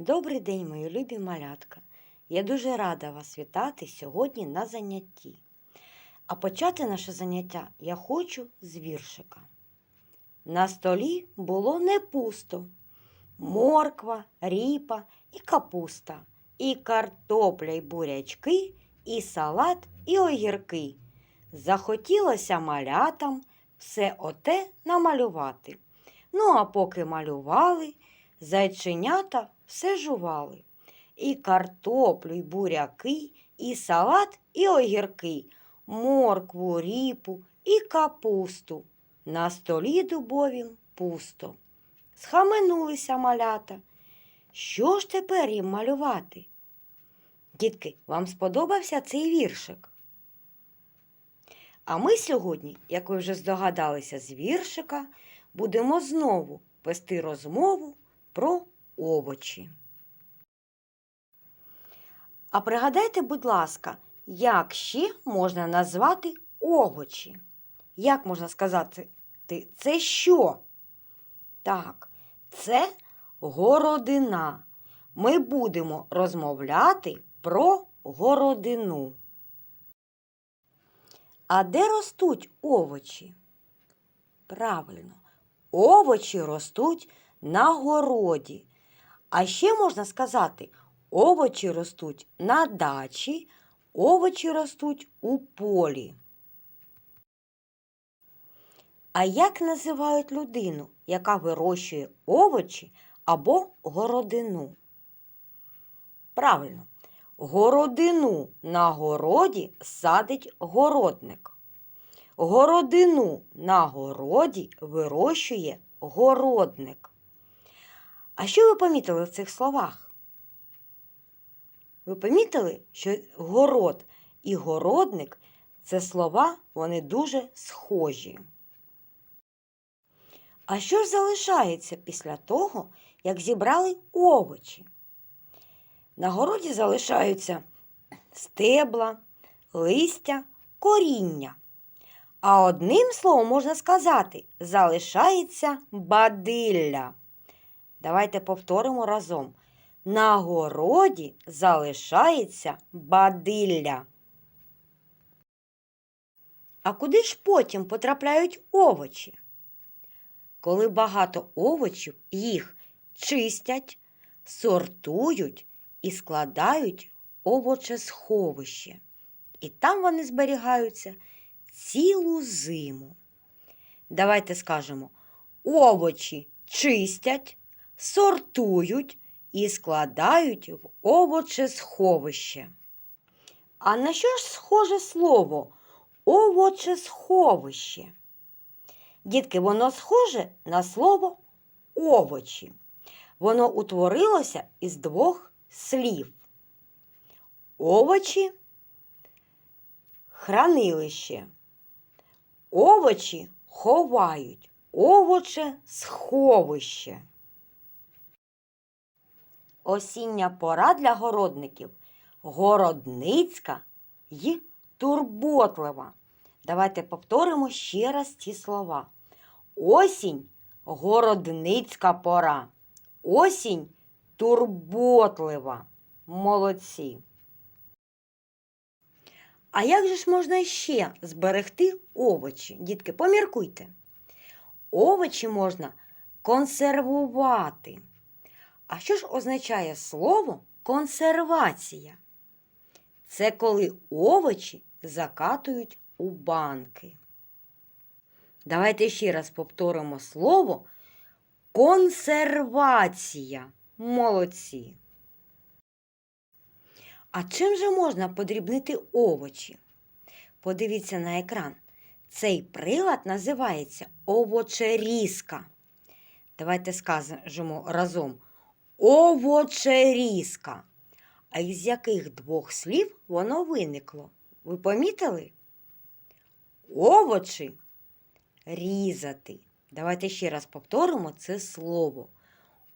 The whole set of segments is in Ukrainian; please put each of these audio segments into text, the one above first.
Добрий день, мої любі малятка. Я дуже рада вас вітати сьогодні на занятті. А почати наше заняття я хочу з віршика. На столі було не пусто. Морква, ріпа і капуста, і картопля, й бурячки, і салат, і огірки. Захотілося малятам все оте намалювати. Ну, а поки малювали, зайченята все жували. І картоплю, і буряки, і салат, і огірки, моркву, ріпу і капусту. На столі дубовім пусто. Схаменулися малята. Що ж тепер їм малювати? Дітки, вам сподобався цей віршик? А ми сьогодні, як ви вже здогадалися з віршика, будемо знову вести розмову про овочі. А пригадайте, будь ласка, як ще можна назвати овочі? Як можна сказати, це що? Так, це городина. Ми будемо розмовляти про городину. А де ростуть овочі? Правильно, овочі ростуть на городі. А ще можна сказати, овочі ростуть на дачі, овочі ростуть у полі. А як називають людину, яка вирощує овочі або городину? Правильно, городину на городі садить городник. Городину на городі вирощує городник. А що ви помітили в цих словах? Ви помітили, що город і городник це слова, вони дуже схожі. А що ж залишається після того, як зібрали овочі? На городі залишаються стебла, листя, коріння. А одним словом можна сказати, залишається бадилля. Давайте повторимо разом. На городі залишається бадилля. А куди ж потім потрапляють овочі? Коли багато овочів, їх чистять, сортують і складають овочесховище. І там вони зберігаються цілу зиму. Давайте скажемо, овочі чистять, сортують і складають в овочесховище. А на що ж схоже слово овочесховище? Дітки, воно схоже на слово овочі. Воно утворилося із двох слів. Овочі хранилище. Овочі ховають, овоче сховище. Осіння пора для городників городницька й турботлива. Давайте повторимо ще раз ці слова. Осінь городницька пора. Осінь турботлива. Молодці. А як же ж можна ще зберегти овочі? Дітки, поміркуйте. Овочі можна консервувати. А що ж означає слово консервація? Це коли овочі закатують у банки. Давайте ще раз повторимо слово консервація. Молодці. А чим же можна подрібнити овочі? Подивіться на екран. Цей прилад називається овочерізка. Давайте скажемо разом овочерізка. А із яких двох слів воно виникло? Ви помітили? Овочі різати. Давайте ще раз повторимо це слово.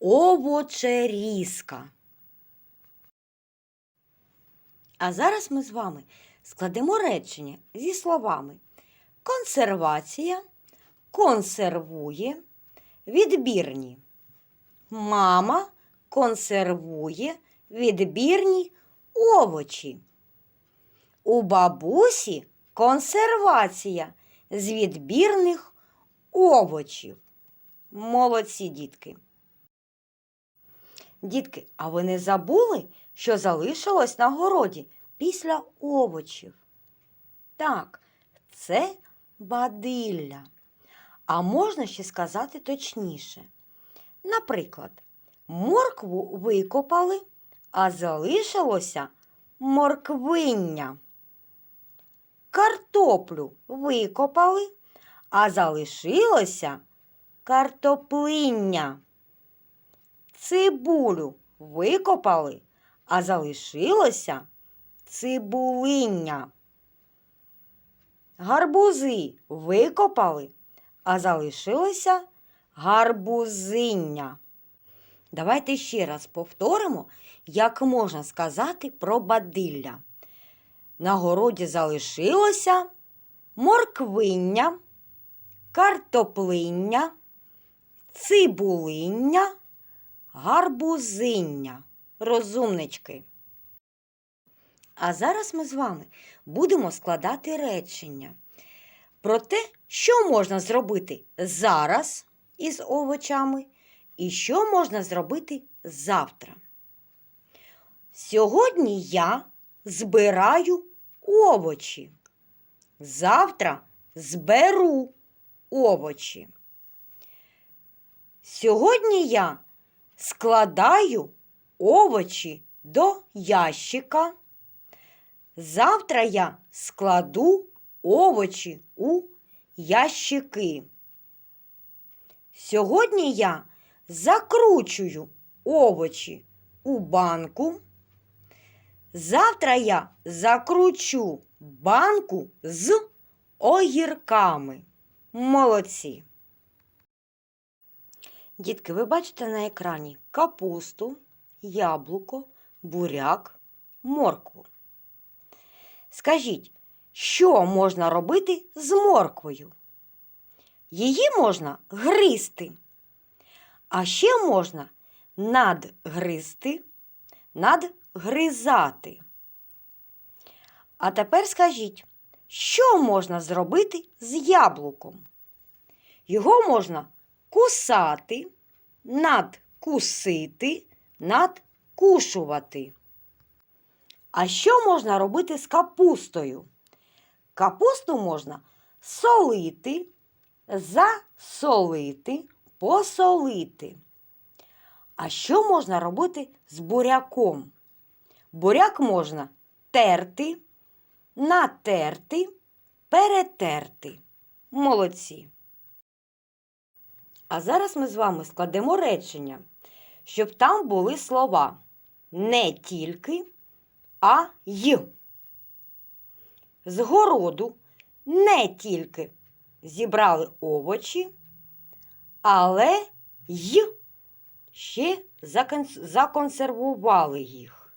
Овочерізка. А зараз ми з вами складемо речення зі словами консервація, консервує, відбірні. Мама консервує відбірні овочі. У бабусі консервація з відбірних овочів. Молодці дітки. Дітки, а ви не забули, що залишилось на городі після овочів? Так, це бадилля. А можна ще сказати точніше. Наприклад, моркву викопали, а залишилося морквиння. Картоплю викопали, а залишилося картоплиння. Цибулю викопали, а залишилося цибулиння. Гарбузи викопали, а залишилося гарбузиння. Давайте ще раз повторимо, як можна сказати про бадилля. На городі залишилося морквиння, картоплиння, цибулиння, гарбузиння. Розумнички. А зараз ми з вами будемо складати речення про те, що можна зробити зараз із овочами і що можна зробити завтра. Сьогодні я збираю овочі. Завтра зберу овочі. Сьогодні я складаю овочі до ящика. Завтра я складу овочі у ящики. Сьогодні я закручую овочі у банку. Завтра я закручу банку з огірками. Молодці. Дітки, ви бачите на екрані капусту, яблуко, буряк, моркву. Скажіть, що можна робити з морквою? Її можна гризти, а ще можна надгризти, надгризати. А тепер скажіть, що можна зробити з яблуком? Його можна кусати, надкусити, надкушувати. А що можна робити з капустою? Капусту можна солити, засолити, посолити. А що можна робити з буряком? Буряк можна терти, натерти, перетерти. Молодці. А зараз ми з вами складемо речення, щоб там були слова не тільки, а й. З городу не тільки зібрали овочі, але й ще законсервували їх.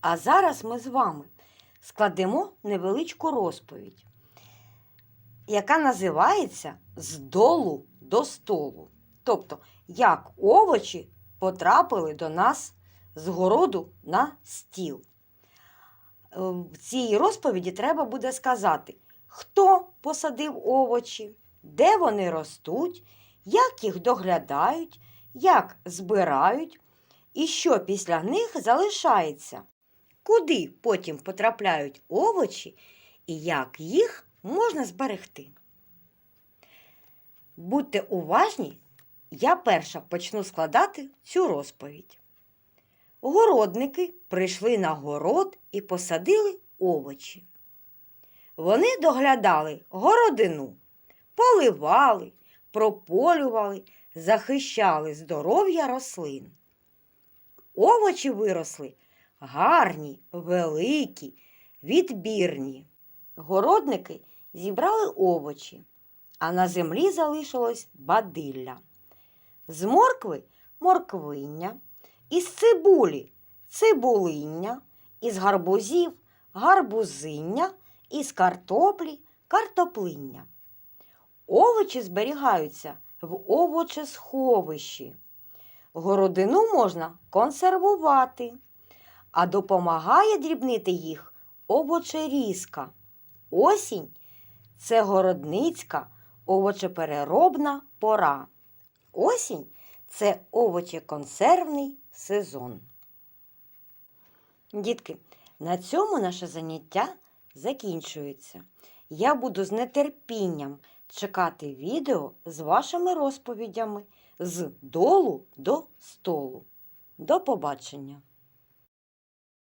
А зараз ми з вами складемо невеличку розповідь, яка називається з долу до столу. Тобто, як овочі потрапили до нас з городу на стіл. Е, В цій розповіді треба буде сказати, хто посадив овочі, де вони ростуть, як їх доглядають, як збирають і що після них залишається, куди потім потрапляють овочі і як їх можна зберегти. Будьте уважні, я перша почну складати цю розповідь. Городники прийшли на город і посадили овочі. Вони доглядали городину, поливали, прополювали, захищали здоров'я рослин. Овочі виросли гарні, великі, відбірні. Городники зібрали овочі, а на землі залишилось бадилля. З моркви морквиння, із цибулі цибулиння, із гарбузів гарбузиння, із картоплі картоплиння. Овочі зберігаються в овочесховищі. Городину можна консервувати, а допомагає дрібнити їх овочерізка. Осінь це городницька овочепереробна пора. Осінь це овочеконсервний сезон. Дітки, на цьому наше заняття закінчується. Я буду з нетерпінням чекати відео з вашими розповідями з долу до столу. До побачення!